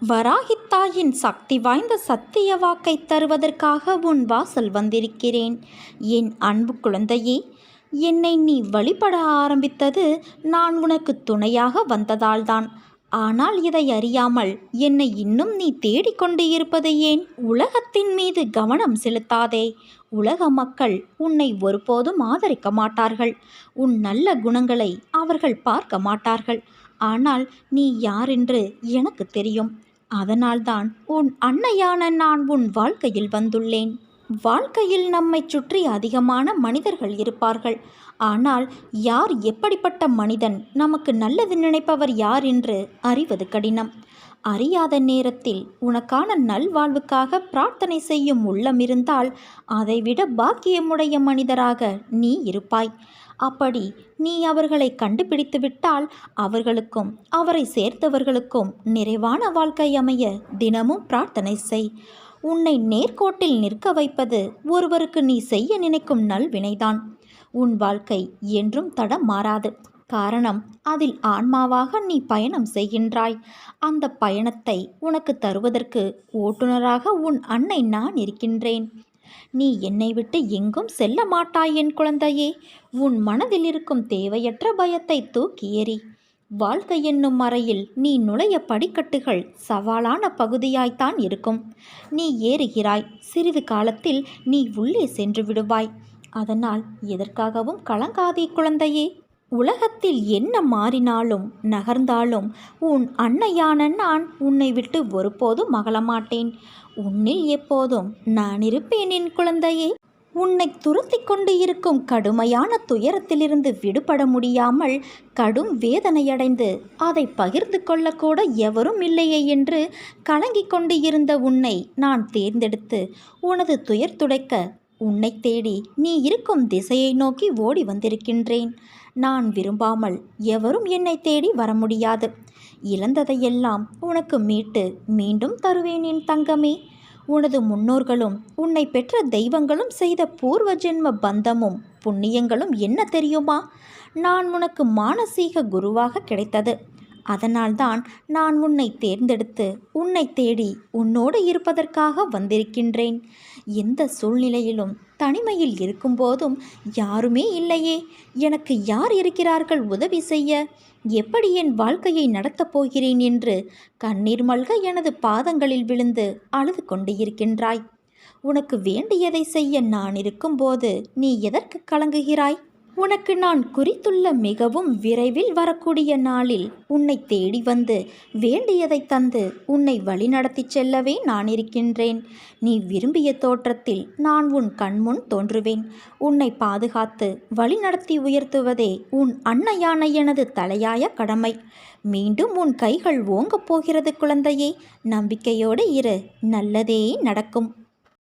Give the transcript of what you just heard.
வராகித்தாயின் சக்தி வாய்ந்த சத்திய வாக்கை தருவதற்காக உன் வாசல் வந்திருக்கிறேன். என் அன்பு குழந்தையே என்னை நீ வழிபட ஆரம்பித்தது நான் உனக்கு துணையாக வந்ததால்தான். ஆனால் இதை அறியாமல் என்னை இன்னும் நீ தேடிக்கொண்டு இருப்பது ஏன்? உலகத்தின் மீது கவனம் செலுத்தாதே. உலக மக்கள் உன்னை ஒருபோதும் ஆதரிக்க மாட்டார்கள். உன் நல்ல குணங்களை அவர்கள் பார்க்க மாட்டார்கள். ஆனால் நீ யாரென்று எனக்கு தெரியும். அதனால்தான் உன் அன்னையான நான் உன் வாழ்க்கையில் வந்துள்ளேன். வாழ்க்கையில் நம்மை சுற்றி அதிகமான மனிதர்கள் இருப்பார்கள். ஆனால் யார் எப்படிப்பட்ட மனிதன்? நமக்கு நல்லது நினைப்பவர் யார் என்று அறிவது கடினம். அறியாத நேரத்தில் உனக்கான நல்வாழ்வுக்காக பிரார்த்தனை செய்யும் உள்ளம் இருந்தால் அதைவிட பாக்கியமுடைய மனிதராக நீ இருப்பாய். அப்படி நீ அவர்களை கண்டுபிடித்து விட்டால் அவர்களுக்கும் அவரை சேர்த்தவர்களுக்கும் நிறைவான வாழ்க்கை அமைய தினமும் பிரார்த்தனை செய். உன்னை நேர்கோட்டில் நிற்க வைப்பது ஒருவருக்கு நீ செய்ய நினைக்கும் நல்வினைதான். உன் வாழ்க்கை என்றும் தடம் மாறாது. காரணம் அதில் ஆன்மாவாக நீ பயணம் செய்கின்றாய். அந்த பயணத்தை உனக்கு தருவதற்கு ஓட்டுநராக உன் அன்னை நான் இருக்கின்றேன். நீ என்னை விட்டு எங்கும் செல்ல மாட்டாய் என் குழந்தையே. உன் மனதில் இருக்கும் தேவையற்ற பயத்தை தூக்கி எறி. வாழ்க்கை என்னும் மறையில் நீ நுழைய படிக்கட்டுகள் சவாலான பகுதியாய்த்தான் இருக்கும். நீ ஏறுகிறாய். சிறிது காலத்தில் நீ உள்ளே சென்று விடுவாய். அதனால் எதற்காகவும் கலங்காதே குழந்தையே. உலகத்தில் என்ன மாறினாலும் நகர்ந்தாலும் உன் அன்னையான நான் உன்னை விட்டு ஒருபோதும் மகளமாட்டேன் உன்னில் எப்போதும் நான் இருப்பேன் என் குழந்தையே. உன்னை துரத்தி கொண்டு இருக்கும் கடுமையான துயரத்திலிருந்து விடுபட முடியாமல் கடும் வேதனையடைந்து அதை பகிர்ந்து கொள்ளக்கூட எவரும் இல்லையே என்று கலங்கிக் கொண்டு இருந்த உன்னை நான் தேர்ந்தெடுத்து உனது துயர் துடைக்க உன்னை தேடி நீ இருக்கும் திசையை நோக்கி ஓடி வந்திருக்கின்றேன். நான் விரும்பாமல் எவரும் என்னை தேடி வர முடியாது இழந்ததையெல்லாம் உனக்கு மீட்டு மீண்டும் தருவேன் என் தங்கமே. உனது முன்னோர்களும் உன்னை பெற்ற தெய்வங்களும் செய்த பூர்வ ஜென்ம பந்தமும் புண்ணியங்களும் என்ன தெரியுமா? நான் உனக்கு மானசீக குருவாக கிடைத்தது. அதனால்தான் நான் உன்னை தேர்ந்தெடுத்து உன்னை தேடி உன்னோடு இருப்பதற்காக வந்திருக்கின்றேன். எந்த சூழ்நிலையிலும் தனிமையில் இருக்கும்போதும் யாருமே இல்லையே. எனக்கு யார் இருக்கிறார்கள் உதவி செய்ய? எப்படி என் வாழ்க்கையை நடத்தப் போகிறேன் என்று கண்ணீர் மல்க எனது பாதங்களில் விழுந்து அழுது கொண்டு இருக்கின்றாய் உனக்கு வேண்டியதை செய்ய நான் இருக்கும்போது நீ எதற்கு கலங்குகிறாய்? உனக்கு நான் குறித்துள்ள மிகவும் விரைவில் வரக்கூடிய நாளில் உன்னை தேடி வந்து வேண்டியதை தந்து உன்னை வழிநடத்தி செல்லவே நான் இருக்கின்றேன். நீ விரும்பிய தோற்றத்தில் நான் உன் கண்முன் தோன்றுவேன். உன்னை பாதுகாத்து வழிநடத்தி உயர்த்துவதே உன் அன்னையான எனது தலையாய கடமை. மீண்டும் உன் கைகள் ஓங்கப் போகிறது குழந்தையே நம்பிக்கையோடு இரு. நல்லதே நடக்கும்.